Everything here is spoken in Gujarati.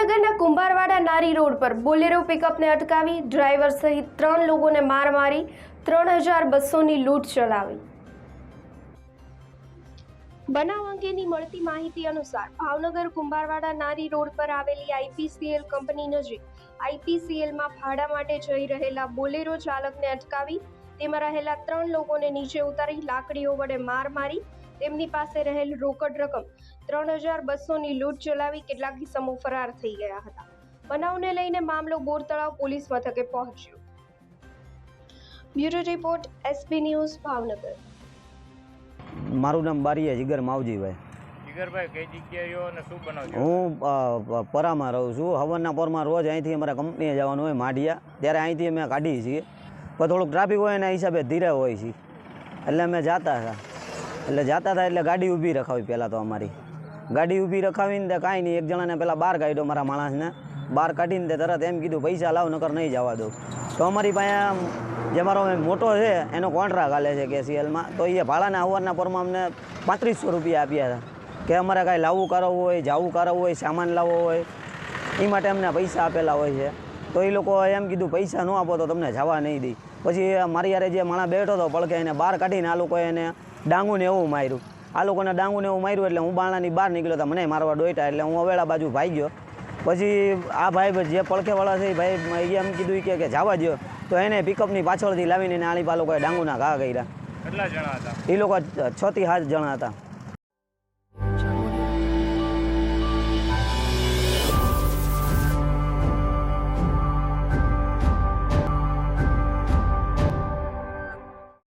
ભાવનગરના કુંભારવાડા નારી રોડ પર બોલેરો પિકઅપને અટકાવી ડ્રાઈવર સહિત ત્રણ લોકોને માર મારી ત્રણ હજાર બસોની લૂંટ ચલાવી. બનાવ અંગેની મળતી માહિતી અનુસાર ભાવનગર કુંભારવાડા નારી રોડ પર આવેલી આઈપીસીએલ કંપની નજીક આઈપીસીએલમાં ભાડા માટે જઈ રહેલા બોલેરો ચાલકને અટકાવી તેમાં રહેલા ત્રણ લોકોને નીચે ઉતારી લાકડીઓ વડે માર મારી તેમની પાસે રહેલ રોકડ રકમ ત્રણ હજાર બસોની લૂંટ ચલાવી કેટલાક સમૂહ ફરાર થઈ ગયા હતા. બનાવને લઈને મામલો બોર તળાવ પોલીસ મથકે પહોંચ્યો. Bureau report SP news Bhavnagar. મારું નામ બારીયા જીગર માવજીભાઈ. જીગરભાઈ કઈ જગ્યાએ રહ્યો અને શું બનાવજો? હું પરામાં રહું છું. હવનના પોરમાં રોજ અહીંથી અમારા કંપનીએ જવાનું હોય માઢિયા. ત્યારે અહીંથી અમે કાઢીએ છીએ. પણ થોડુંક ટ્રાફિક હોય એના હિસાબે ધીરે હોય છે એટલે અમે જાતા હતા. એટલે જતા હતા એટલે ગાડી ઊભી રખાવી પહેલાં તો અમારી. ગાડી ઊભી રખાવીને તે કાંઈ નહીં, એક જણાને પહેલાં બહાર કાઢ્યો મારા માણસને. બહાર કાઢીને તે તરત એમ કીધું, પૈસા લાવ, નકર નહીં જવા દઉં તો અમારી પાસે જે મારો મોટો છે, એનો કોન્ટ્રાક્ટ હાલે છે કેસીએલમાં. તો એ ભાડાના અવારના પરમાં અમને પાંત્રીસો રૂપિયા આપ્યા હતા. કે અમારે કાંઈ લાવવું કરાવવું હોય, જાવું કરાવવું હોય, સામાન લાવવો હોય એ માટે અમને પૈસા આપેલા હોય છે. તો એ લોકો એમ કીધું, પૈસા ન આપો તો તમને જવા નહીં દઈ. પછી મારી યારે જે માણસ બેઠો હતો, પડકે એને બહાર કાઢીને આ લોકોએ એને ડાંગુને એવું માર્યું. આ લોકોને ડાંગુને એવું માર્યું એટલે હું બાણાની બહાર નીકળ્યો તો મને મારવા ડોઈટા એટલે હું અવેળા બાજુ ભાઈ ગયો. પછી આ ભાઈ જે પડખેવાળા છે એ ભાઈ એમ કીધું કે જવા દો તો એને પિકઅપની પાછળથી લાવીને આણી પા લોકોએ ડાંગુના ઘા કર્યા. હતા? એ લોકો છ થી સાત જણા હતા.